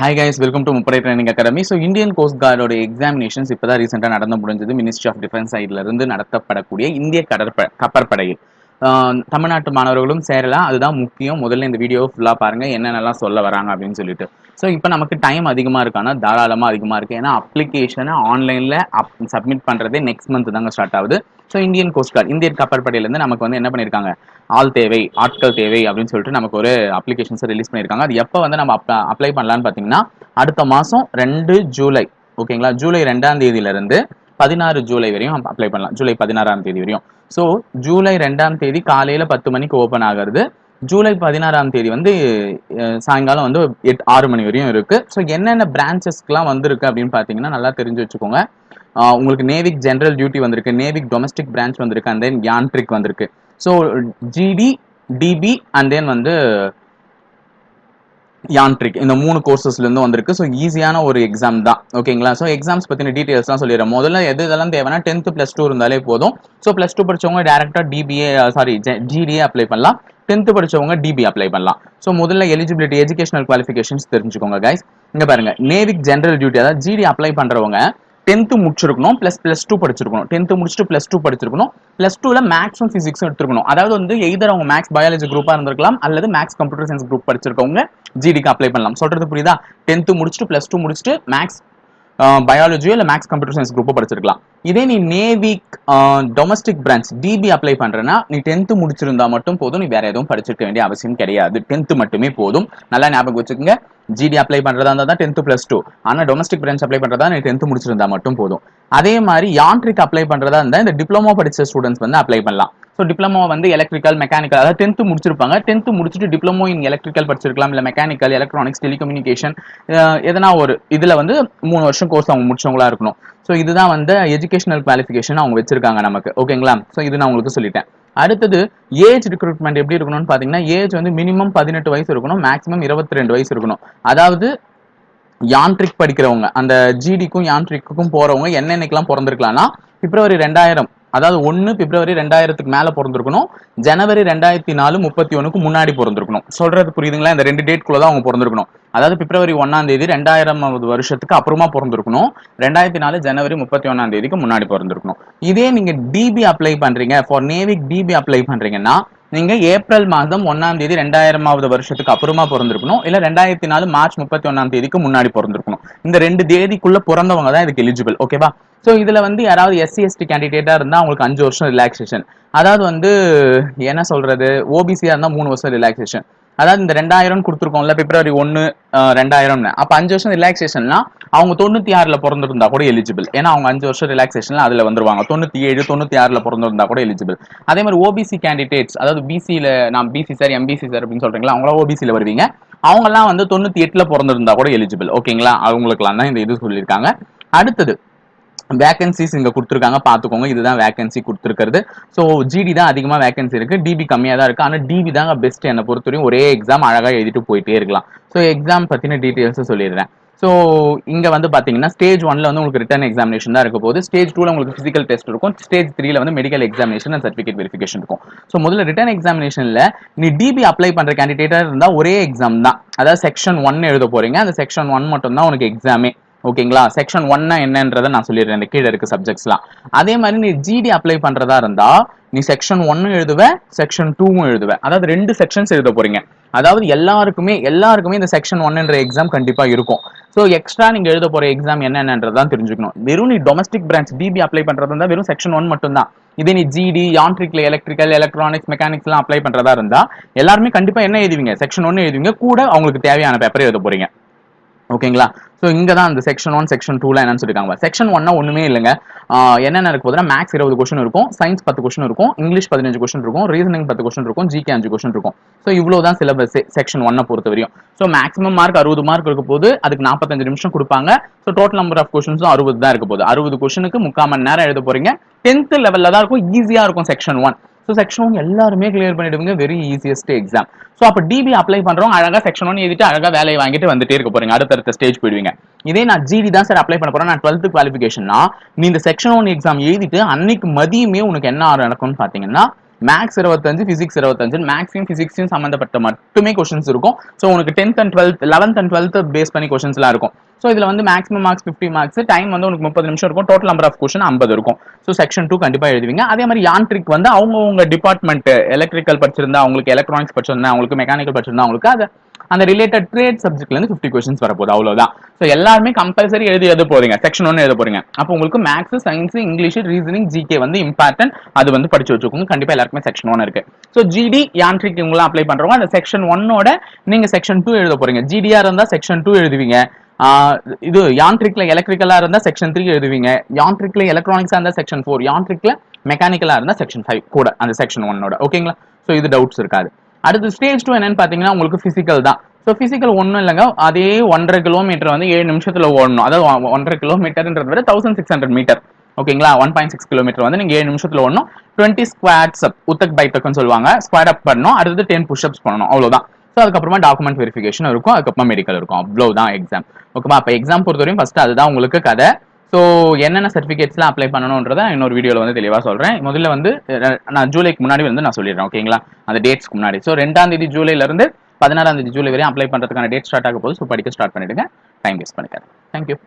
Hi guys welcome to முப்படை training academy so Indian coast கார்டோட examinations இப்போ தான் ரீசெண்டாக நடந்து முடிஞ்சது. மினிஸ்ட்ரி ஆஃப் டிஃபென்ஸ் சைட்லேருந்து நடத்தப்படக்கூடிய இந்திய கடற்ப கப்பற்படையில். தமிழ்நாட்டு மாணவர்களும் சேரலாம். அதுதான் முக்கியம். முதல்ல இந்த வீடியோ ஃபுல்லாக பாருங்க. என்னென்னலாம் சொல்ல வராங்க அப்படின்னு சொல்லிட்டு. ஸோ இப்போ நமக்கு டைம் அதிகமாக இருக்கானா? தாராளமாக அதிகமாக இருக்குது ஏன்னா அப்ளிகேஷனை ஆன்லைனில் அப் சப்மிட் பண்ணுறதே நெக்ஸ்ட் மந்த் தாங்க ஸ்டார்ட் ஆகுது. So Indian coast guard Indian கப்பற்படையிலேருந்து நமக்கு வந்து என்ன பண்ணியிருக்காங்க ஆள் தேவை ஆட்கள் தேவை அப்படின்னு சொல்லிட்டு நமக்கு ஒரு அப்ளிகேஷன்ஸை ரிலீஸ் பண்ணியிருக்காங்க அது எப்போ வந்து நம்ம அப்ளை பண்ணலான்னு பார்த்தீங்கன்னா அடுத்த மாதம் ரெண்டு ஜூலை. ஓகேங்களா? ஜூலை ரெண்டாம் தேதியிலேருந்து பதினாறு ஜூலை வரையும் அப்ளை பண்ணலாம். ஜூலை பதினாறாம் தேதி வரையும். ஸோ ஜூலை ரெண்டாம் தேதி காலையில் பத்து மணிக்கு ஓப்பன் ஆகிறது. ஜூலை பதினாறாம் தேதி வந்து சாயங்காலம் வந்து எட் ஆறு மணி வரையும் இருக்குது ஸோ என்னென்ன பிரான்ச்சஸ்க்குலாம் வந்திருக்கு அப்படின்னு பார்த்தீங்கன்னா நல்லா தெரிஞ்சு வச்சுக்கோங்க. உங்களுக்கு நேவிக் ஜென்ரல் டியூட்டி வந்திருக்கு நேவிக் டொமஸ்டிக் பிரான்ச் வந்திருக்கு அண்ட் தென் யான்ட்ரிக் வந்திருக்கு. So GD DB and then வந்து யான்ட்ரிக். இந்த மூணு கோர்சஸ்லேருந்து வந்திருக்கு. ஸோ ஈஸியான ஒரு எக்ஸாம் தான். ஓகேங்களா ஸோ எக்ஸாம்ஸ் பத்தின தான் சொல்லிடுறேன். முதல்ல எது இதெல்லாம் தேவைன்னா டென்த்து ப்ளஸ் டூ இருந்தாலே போதும். ஸோ ப்ளஸ் டூ படிச்சவங்க டேரெக்டாக டிபிஏ சாரி ஜிடிஏ அப்ளை பண்ணலாம். டென்த்து படிச்சவங்க டிபி அப்ளை பண்ணலாம். ஸோ முதல்ல எலிஜிபிலிட்டி எஜுகேஷனல் குவாலிஃபிகேஷன்ஸ் தெரிஞ்சுக்கோங்க கைஸ் இங்கே பாருங்க. நேவிக் ஜென்ரல் டியூட்டி அதாவது ஜிடி அப்ளை பண்ணுறவங்க டென்த்து முடிச்சிருக்கணும் ப்ளஸ் ப்ளஸ் டூ படிச்சிருக்கணும். டென்த்து முடிச்சுட்டு ப்ளஸ் டூ படிச்சிருக்கணும். ப்ளஸ் டூவில் மேக்ஸும் ஃபிசிக்ஸும் எடுத்துருக்கணும். அதாவது வந்து எய்தர் அவங்க மேக்ஸ் பயாலஜி குரூப்பாக இருந்திருக்கலாம் அல்லது மேக்ஸ் கம்ப்யூட்டர் சயின்ஸ் குரூப் படிச்சிருக்கவங்க ஜிடிக்கு அப்ளை பண்ணலாம். சொல்றது புரியுதா? டென்த்து முடிச்சுட்டு ப்ளஸ் டூ முடிச்சுட்டு மேக்ஸ் பயாலஜியோ இல்லை மேக்ஸ் கம்ப்யூட்டர் சயின்ஸ் குரூப்போ படிச்சிருக்கலாம். இதே நீ Navik domestic branch DB apply பண்றேன்னா நீ டென்த்து முடிச்சிருந்தா மட்டும் போதும் நீ வேற எதுவும் படிச்சிருக்க வேண்டிய அவசியம் கிடையாது. டென்த்து மட்டுமே போதும். நல்லா ஞாபகம் வச்சுக்கோங்க. ஜிடி அப்ளை பண்ணுறதா இருந்தால் தான் டென்த்து ப்ளஸ் டூ ஆனால் டொமஸ்டிக் பிரான்ச் அப்ளை பண்ணுறதா நீ டென்த்து முடிச்சிருந்தா மட்டும் போதும். அதே மாதிரி யான்ட்ரிக் அப்ளை பண்ணுறதா இருந்தால் இந்த டிப்ளமோ படித்த ஸ்டூடெண்ட்ஸ் வந்து அப்ளை பண்ணலாம். ஸோ டிப்ளமோ வந்து எலக்ட்ரிக்கல் மெக்கானிக்கல் அதாவது டென்த்து முடிச்சிருப்பாங்க. டென்த்து முடிச்சுட்டு டிப்ளமோ இன் எலக்ட்ரிக்கல் படிச்சிருக்கலாம். இல்லை மெக்கானிக்கல் எலக்ட்ரானிக்ஸ் டெலிகம்யூனிகேஷன் எதனா ஒரு இதில் வந்து மூணு வருஷம் கோர்ஸ் அவங்க முடிச்சவங்களா இருக்கணும். ஸோ இதுதான் வந்து எஜுகேஷனல் குவாலிஃபிகேஷன் அவங்க வச்சிருக்காங்க நமக்கு. ஓகேங்களா ஸோ இது நான் உங்களுக்கு சொல்லிட்டேன். அடுத்தது ஏஜ் ரிக்ரூட்மெண்ட் எப்படி இருக்கணும்னு பார்த்தீங்கன்னா ஏஜ் வந்து மினிமம் பதினெட்டு வயசு இருக்கணும் மேக்ஸிமம் இருபத்தி ரெண்டு வயசு இருக்கணும். அதாவது யான்ட்ரிக் படிக்கிறவங்க அந்த ஜிடிக்கும் யான்ட்ரிக்கும் போறவங்க என்னென்னைக்கெல்லாம் பிறந்திருக்கலாம்னா பிப்ரவரி ரெண்டாயிரம் அதாவது ஒன்று பிப்ரவரி ரெண்டாயிரத்துக்கு மேலே பிறந்திருக்கணும் ஜனவரி ரெண்டாயிரத்தி நாலு முப்பத்தி ஒன்றுக்கு முன்னாடி பிறந்திருக்கணும். சொல்றது புரியுதுங்களா? இந்த ரெண்டு டேட்குள்ளே தான் அவங்க பிறந்திருக்கணும். அதாவது பிப்ரவரி ஒன்னாம் தேதி ரெண்டாயிரமாவது வருஷத்துக்கு அப்புறமா பிறந்திருக்கணும் ரெண்டாயிரத்தி நாலு ஜனவரி முப்பத்தி ஒன்னாம் தேதிக்கு முன்னாடி பிறந்திருக்கணும். இதே நீங்க டிபி அப்ளை பண்றீங்க ஃபார் நேவிக் டிபி அப்ளை பண்றீங்கன்னா நீங்க ஏப்ரல் மாதம் ஒன்னாம் தேதி ரெண்டாயிரமாவது வருஷத்துக்கு அப்புறமா பிறந்திருக்கணும். இல்ல ரெண்டாயிரத்தி நாலு மார்ச் முப்பத்தி ஒன்னாம் தேதிக்கு முன்னாடி பிறந்திருக்கணும். இந்த ரெண்டு தேதிக்குள்ள பிறந்தவங்க தான் இதுக்கு எலிஜிபிள் ஓகேவா ஸோ இதுல வந்து யாராவது எஸ்சி எஸ்டி கேண்டிடேட்டா இருந்தா அவங்களுக்கு அஞ்சு வருஷம் ரிலாக்ஸேஷன் அதாவது வந்து என்ன சொல்றது? ஓபிசியா இருந்தா மூணு வருஷம் ரிலாக்ஸேஷன் அதாவது இந்த ரெண்டாயிரம் கொடுத்துருக்கோம்ல பிப்ரவரி ஒன்னு ரெண்டாயிரம்னு. அப்போ அஞ்சு வருஷம் ரிலாக்ஸேஷன்னா அவங்க தொண்ணூற்றி ஆறில் பிறந்திருந்தா கூட எலிஜிபிள் ஏன்னா அவங்க அஞ்சு வருஷம் ரிலாக்ஸேஷன்ல அதில் வந்துருவாங்க. தொண்ணூற்றி ஏழு தொண்ணூற்றி ஆறில் பிறந்திருந்தா கூட எலிஜிபிள் அதே மாதிரி ஓபிசி கேண்டிடேட்ஸ் அதாவது பிசியில நான் பிசி சார் எம்பிசி சார் அப்படின்னு சொல்றீங்களா அவங்களா ஓபிசியில் வருவீங்க. அவங்கெல்லாம் வந்து தொண்ணூற்றி எட்டில் பிறந்திருந்தா கூட எலிஜிபிள் ஓகேங்களா அவங்களுக்குலாம் தான் இந்த இது சொல்லியிருக்காங்க. அடுத்தது வேகன்சிஸ் இங்கே கொடுத்துருக்காங்க. பார்த்துக்கோங்க இதுதான் வேகன்சி கொடுத்துருக்கிறது. ஸோ ஜிடி தான் அதிகமாக வேகன்சி இருக்கு. டிபி கம்மியாக தான் இருக்கு. ஆனால் டிபி தாங்க பெஸ்ட் என்னை பொறுத்தவரையும் ஒரே எக்ஸாம் அழகாக எழுதிட்டு போயிட்டே இருக்கலாம். ஸோ எக்ஸாம் பற்றின டீட்டெயில்ஸும் சொல்லிடுறேன். ஸோ இங்கே வந்து பார்த்தீங்கன்னா ஸ்டேஜ் ஒன்ல வந்து உங்களுக்கு ரிட்டன் எக்ஸாமினேஷன் தான் இருக்க போது ஸ்டேஜ் டூல உங்களுக்கு பிசிக்கல் டெஸ்ட் இருக்கும். ஸ்டேஜ் த்ரீல வந்து medical examination and certificate verification இருக்கும். ஸோ முதல்ல ரிட்டர்ன் எக்ஸாமினேஷன்ல நீ டிபி அப்ளை பண்ற கேண்டிடேட்டாக இருந்தால் ஒரே எக்ஸாம் தான். அதாவது செக்ஷன் ஒன் எழுத போறீங்க. அந்த செக்ஷன் ஒன் மட்டும் தான் உனக்கு எக்ஸாமே ஓகேங்களா? செக்ஷன் ஒன்னா என்னன்றதை நான் சொல்லிடுறேன். இந்த கீழே இருக்க சப்ஜெக்ட்ஸ்லாம் அதே மாதிரி நீ ஜிடி அப்ளை பண்றதா இருந்தா நீ செக்ஷன் ஒன்னும் எழுதுவ செக்ஷன் டூவும் எழுதுவ. அதாவது ரெண்டு செக்ஷன்ஸ் எழுத போறீங்க. அதாவது எல்லாருக்குமே எல்லாருக்குமே இந்த செக்ஷன் ஒன்னுன்ற எக்ஸாம் கண்டிப்பா இருக்கும். ஸோ எக்ஸ்ட்ரா நீங்க எழுத போற எக்ஸாம் என்னென்னதான் தெரிஞ்சுக்கணும். வெறும் நீ டொமஸ்டிக் பிரான்ச் டிபி அப்ளை பண்றதா இருந்தா வெறும் செக்ஷன் ஒன் மட்டும் தான் இதே நீ ஜிடி யான்ட்ரிக்ல எலக்ட்ரிக்கல் எலக்ட்ரானிக்ஸ் மெக்கானிக்ஸ் எல்லாம் அப்ளை பண்றதா இருந்தா எல்லாருமே கண்டிப்பா என்ன எழுதுவீங்க? செக்ஷன் ஒன்னு எழுதுவீங்க. கூட அவங்களுக்கு தேவையான பேப்பர் எழுத போறீங்க. ஓகேங்களா? ஸோ இங்கே தான் அந்த செக்ஷன் ஒன் செக்ஷன் டூல என்னன்னு சொல்லியிருக்காங்க செக்ஷன் ஒன்னா ஒன்றுமே இல்லைங்க. என்னென்ன இருக்கு போதுன்னா மேக்ஸ் இருபது கொஸ்டின் இருக்கும் சயின்ஸ் பத்து கொஸ்டின் இருக்கும் இங்கிலீஷ் பதினஞ்சு கொஸ்டின் இருக்கும் ரீசனிங் பத்து கொஸ்டின் இருக்கும் ஜிகே அஞ்சு கொஸ்டின் இருக்கும். ஸோ இவ்வளோ தான் சிலபஸ் செக்ஷன் ஒன்னை பொறுத்த வரையும். ஸோ மேக்ஸிமம் மார்க் அறுபது மார்க் இருக்க போது அதுக்கு நாற்பத்தஞ்சு நிமிஷம் கொடுப்பாங்க. ஸோ டோட்டல் நம்பர் ஆஃப் கொஸ்டின்ஸும் அறுபது தான் இருக்க போகுது. அறுபது கொஸ்டினுக்கு முக்கால் மணி நேரம் எழுத போறீங்க. டென்த் லெவலில் தான் இருக்கும் ஈஸியாக இருக்கும் section one so section one எல்லாருமே கிளியர் பண்ணிடுவீங்க. வெரி ஈஸியஸ்ட் எக்ஸாம் ஸோ அப்போ டிபி அப்ளை பண்ணுறோம் அழகா செக்ஷன் ஒன் எழுதிட்டு அழகா வேலையை வாங்கிட்டு வந்துட்டே இருக்க போறீங்க. அடுத்தடுத்த ஸ்டேஜ் போயிடுவீங்க. இதே நான் ஜிடி தான் சார் அப்ளை பண்ண போறேன். நான் டுவெல்த் குவாலிஃபிகேஷன்னா நீ இந்த செக்ஷன் ஒன் எக்ஸாம் எழுதிட்டு அன்னைக்கு மதியமே உனக்கு என்ன நடக்கும்னு பாத்தீங்கன்னா மேக்ஸ் இருபத்தஞ்சு பிசிக்ஸ் இருபத்தஞ்சு மேக்ஸையும் பிசிக்ஸையும் சம்மந்தப்பட்ட மட்டுமே கொஸ்டின்ஸ் இருக்கும். ஸோ உங்களுக்கு tenth and twelfth eleventh and twelfth base பண்ணி கொஸ்டின்ஸ்லாம் இருக்கும். ஸோ இதில் வந்து maximum marks fifty marks time வந்து உங்களுக்கு முப்பது நிமிஷம் இருக்கும். டோட்டல் நம்பர் ஆஃப் கொஸ்டின் ஐம்பது இருக்கும். ஸோ செக்ஷன் டூ கண்டிப்பாக எழுதுவீங்க. அதே மாதிரி யான்ட்ரிக் வந்து அவங்கவுங்க டிபார்ட்மெண்ட் எலக்ட்ரிக்கல் படிச்சிருந்தா அவங்களுக்கு எலக்ட்ரானிக்ஸ் படிச்சிருந்தா அவங்களுக்கு மெக்கானிக்கல் படிச்சிருந்தா அவங்களுக்கு அதை அந்த ரிலேட்டட் ட்ரேட் சப்ஜெக்ட்ல இருந்து ஃபிஃப்டி கொஸ்டின்ஸ் வரப்போகுது அவ்வளவுதான். ஸோ எல்லாருமே கம்பல்சரி எழுதி எழுத போறீங்க செக்ஷன் ஒன்று எழுத போறீங்க. அப்போ உங்களுக்கு maths science English reasoning GK வந்து இம்பார்ட்டன்ட் அது வந்து படிச்சு வச்சுக்கோங்க. கண்டிப்பா எல்லாருக்குமே செக்ஷன் ஒன் இருக்கு. ஸோ ஜிடி யான்ட்ரிக் இவங்களாம் அப்ளை பண்றவங்க அந்த செக்ஷன் ஒன்னோட நீங்க செக்ஷன் டூ எழுத போறீங்க. ஜிடிஆர் இருந்தா செக்ஷன் டூ எழுதுவீங்க. இது யான்ட்ரிக்ல எலக்ட்ரிக்கலா இருந்தா செக்ஷன் த்ரீ எழுதுவீங்க. யான்ட்ரிக்ல எலக்ட்ரானிக்ஸா இருந்தா செக்ஷன் ஃபோர் யான்ட்ரிக்ல மெக்கானிக்கலா இருந்தா செக்ஷன் ஃபைவ் கூட அந்த செக்ஷன் ஒன்னோட ஓகேங்களா ஸோ இது டவுட்ஸ் இருக்காது. அடுத்து ஸ்டேஜ் டூ என்னன்னு பார்த்தீங்கன்னா உங்களுக்கு ஃபிசிக்கல் தான். ஸோ ஃபிசிக்கல் ஒன்றும் இல்லைங்க. அதே ஒன்றரை கிலோமீட்டர் வந்து ஏழு நிமிஷத்தில் ஓடணும். அதாவது ஒன்றரை கிலோமீட்டர்ன்றது விட தௌசண்ட் சிக்ஸ் ஹண்ட்ரட் மீட்டர் ஓகேங்களா ஒன் பாயிண்ட் சிக்ஸ் கிலோமீட்டர் வந்து நீங்கள் ஏழு நிமிஷத்தில் ஓடணும். டுவெண்ட்டி ஸ்குவாட்ஸ் அப் உத்தக் பைத்தக்னு சொல்லுவாங்க. ஸ்குவாட் அப் பண்ணணும். அடுத்து டென் புஷ்அப்ஸ் பண்ணணும். அவ்வளோதான் ஸோ அதுக்கப்புறமா டாக்குமெண்ட் வெரிஃபிகேஷன் இருக்கும். அதுக்கப்புறமா மெடிக்கல் இருக்கும். அவ்வளவுதான் எக்ஸாம் ஓகேவா அப்போ எக்ஸாம் பொறுத்தவரையும் ஃபஸ்ட்டு அதுதான் உங்களுக்கு கதை. ஸோ என்னென்ன சர்டிஃபிகேட்ஸ்லாம் அப்ளை பண்ணணுன்றதை இன்னொரு வீடியோவில் வந்து தெளிவாக சொல்கிறேன் முதல்ல வந்து நான் ஜூலைக்கு முன்னாடி வந்து நான் சொல்லிடுறேன் ஓகேங்களா அந்த டேட்ஸ்க்கு முன்னாடி. ஸோ ரெண்டாம் தேதி ஜூலைல இருந்து பதினாறாம் தேதி ஜூலை வரையும் அப்ளை பண்ணுறதுக்கான டேட் ஸ்டார்ட் ஆக போகுது. ஸோ படிக்க ஸ்டார்ட் பண்ணிடுங்க. Time waste பண்ணிக்காது thank you